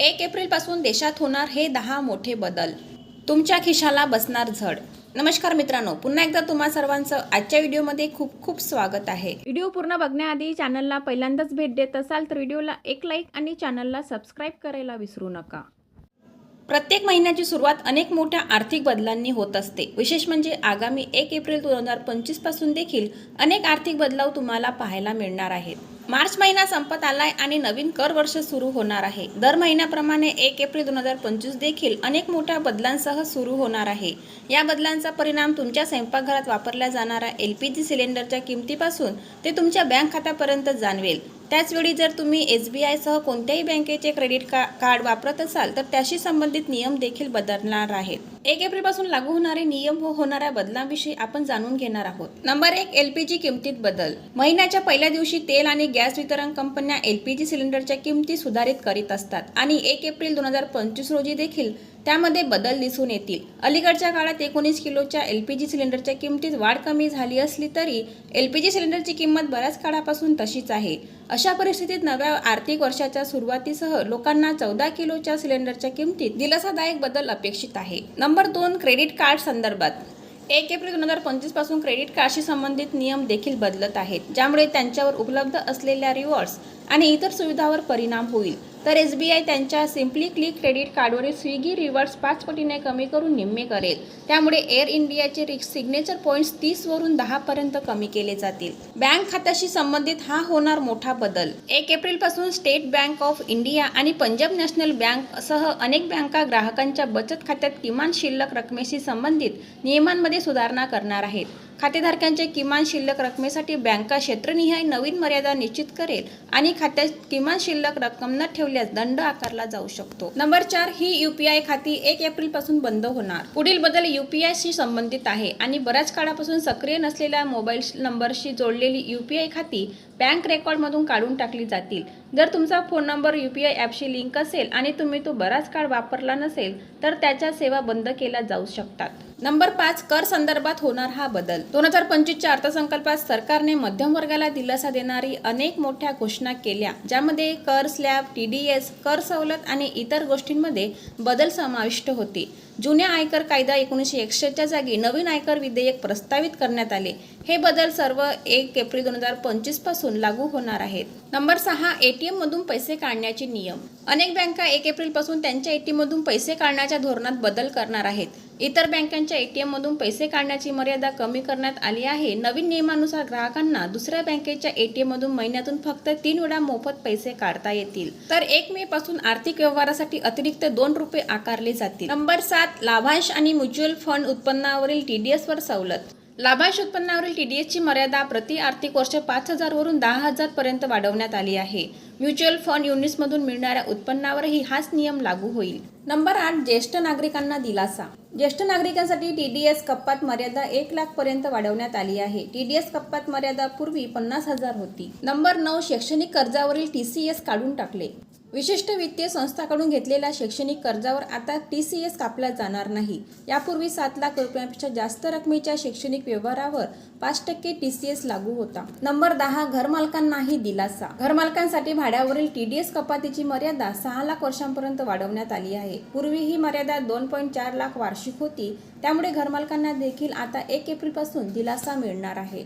एक एप्रिलपासून देशात होणार हे दहा मोठे बदल. तुमच्या खिशाला बसणार झड. नमस्कार मित्रांनो पुन्हा एकदा तुम्हा सर्वांचं आजच्या व्हिडिओमध्ये खूप खूप स्वागत आहे. व्हिडिओ पूर्ण बघण्याआधी चॅनलला पहिल्यांदाच भेट देत असाल तर व्हिडिओला एक लाईक आणि चॅनलला सबस्क्राईब करायला विसरू नका. प्रत्येक महिन्याची सुरुवात अनेक मोठ्या आर्थिक बदलांनी होत असते. विशेष म्हणजे आगामी एक एप्रिल दोन हजार पंचवीसपासून देखील अनेक आर्थिक बदलाव तुम्हाला पाहायला मिळणार आहेत. मार्च महिना संपत आलाय आणि नवीन कर वर्ष सुरू होणार आहे. दर महिन्याप्रमाणे एक एप्रिल दोन हजार पंचवीस देखील अनेक मोठ्या बदलांसह सुरू होणार आहे. या बदलांचा परिणाम तुमच्या स्वयंपाकघरात वापरल्या जाणाऱ्या एल पी जी सिलेंडरच्या किमतीपासून ते तुमच्या बँक खात्यापर्यंत जाणवेल. त्याचवेळी जर तुम्ही एस बी आयसह कोणत्याही बँकेचे क्रेडिट का कार्ड वापरत असाल तर त्याशी संबंधित नियम देखील बदलणार आहेत. एक एप्रिलपासून लागू होणारे नियम व होणाऱ्या बदलांविषयी आपण जाणून घेणार आहोत. नंबर एक एलपीजी किमतीत बदल. महिन्याच्या पहिल्या दिवशी तेल आणि गॅस वितरण कंपन्या एलपीजी सिलेंडरच्या किमती सुधारित करीत असतात आणि एक एप्रिल दोन हजार पंचवीस रोजी देखील त्यामध्ये बदल दिसून येतील. अलीकडच्या काळात एकोणीस किलोच्या एल पी जी सिलेंडरच्या किमतीत वाढ कमी झाली असली तरी एल पी जी सिलेंडरची किंमत बऱ्याच काळापासून तशीच आहे. अशा परिस्थितीत नव्या आर्थिक वर्षाच्या सुरुवातीसह लोकांना चौदा किलोच्या सिलेंडरच्या किमतीत दिलासादायक बदल अपेक्षित आहे. नंबर नंबर दोन क्रेडिट कार्ड संदर्भात. एक एप्रिल दोन हजार पंचवीसपासून क्रेडिट कार्डशी संबंधित नियम देखील बदलत आहेत ज्यामुळे त्यांच्यावर उपलब्ध असलेल्या रिवॉर्ड्स आणि इतर सुविधावर परिणाम होईल. तर एस बी आय त्यांच्या सिम्पली क्लिक क्रेडिट कार्डवरील स्विगी रिवॉर्ड्स पाच पटीने कमी करून निम्मे करेल. त्यामुळे एअर इंडियाचे रिक्स सिग्नेचर पॉईंट्स तीसवरून दहापर्यंत कमी केले जातील. बँक खात्याशी संबंधित हा होणार मोठा बदल. एक एप्रिलपासून स्टेट बँक ऑफ इंडिया आणि पंजाब नॅशनल बँक सह अनेक बँका ग्राहकांच्या बचत खात्यात किमान शिल्लक रकमेशी संबंधित नियमांमध्ये सुधारणा करणार आहेत. खातेधारकांच्या किमान शिल्लक रकमेसाठी बँका क्षेत्रनिहाय नवीन मर्यादा निश्चित करेल आणि खात्यात किमान शिल्लक रक्कम न ठेवल्यास दंड आकारला जाऊ शकतो. नंबर चार ही युपीआय खाती एक एप्रिलपासून बंद होणार. पुढील बदल युपीआय शी संबंधित आहे आणि बऱ्याच काळापासून सक्रिय नसलेल्या मोबाईल नंबरशी जोडलेली युपीआय खाती बँक रेकॉर्डमधून काढून टाकली जातील. जर तुमचा phone number U P I ॲपशी लिंक असेल आणि तुम्ही तो बराच काळ वापरला नसेल तर त्याच्या सेवा बंद केल्या जाऊ शकतात. नंबर पाच कर संदर्भात होणार हा बदल. दोन हजार पंचवीसच्या अर्थसंकल्पात सरकारने मध्यम वर्गाला दिलासा देणारी अनेक मोठ्या घोषणा केल्या ज्यामध्ये कर स्लॅब टी डी एस कर सवलत आणि इतर गोष्टींमध्ये बदल समाविष्ट होते. जुन्या आयकर कायदा एकोणीसशे एकसष्टच्या जागी नवीन आयकर विधेयक प्रस्तावित करण्यात आले. हे बदल सर्व एक एप्रिल दोन हजार पंचवीसपासून लागू होणार आहेत. नंबर सहा एटीएम मधून पैसे काढण्याचे नियम. अनेक बँका एक एप्रिलपासून त्यांच्या एटीएम मधून पैसे काढण्याच्या धोरणात बदल करणार आहेत. इतर बँकांच्या एटीएम मधून पैसे काढण्याची मर्यादा कमी करण्यात आली आहे. नवीन नियमानुसार ग्राहकांना दुसऱ्या बँकेच्या एटीएम मधून महिन्यातून फक्त तीन वेळा मोफत पैसे काढता येतील. तर एक मे पासून आर्थिक व्यवहारासाठी अतिरिक्त दोन रुपये आकारले जातील. नंबर सात लाभांश आणि म्युच्युअल फंड उत्पन्नावरील टीडीएस वर सवलत. लाभांश उत्पन्नावरील टी डी एसची मर्यादा प्रति आर्थिक वर्ष पाच हजारवरून दहा हजारपर्यंत वाढवण्यात आली आहे. म्युच्युअल फंड युनिट्समधून मिळणाऱ्या उत्पन्नावरही हाच नियम लागू होईल. नंबर आठ ज्येष्ठ नागरिकांना दिलासा. ज्येष्ठ नागरिकांसाठी एस कप्पात मर्यादा एक लाखपर्यंत वाढवण्यात आली आहे. टी डी एस कप्पात मर्यादा पूर्वी पन्नास हजार होती. नंबर नऊ शैक्षणिक कर्जावरील टी सी एस काढून टाकले. विशिष्ट वित्तीय संस्थाकडून घेतलेल्या शैक्षणिक कर्जावर आता टी सी एस कापला जाणार नाही. यापूर्वी सात लाख रुपयांपेक्षा जास्त रकमेच्या शैक्षणिक व्यवहारावर पाच टक्के टी सी एस लागू होता. नंबर दहा घरमालकांनाही दिलासा. घरमालकांसाठी भाड्यावरील टी डी एस कपातीची मर्यादा सहा लाख वर्षांपर्यंत वाढवण्यात आली आहे. पूर्वी ही मर्यादा दोन पॉईंट चार लाख वार्षिक होती. त्यामुळे घरमालकांना देखील आता एक एप्रिलपासून दिलासा मिळणार आहे.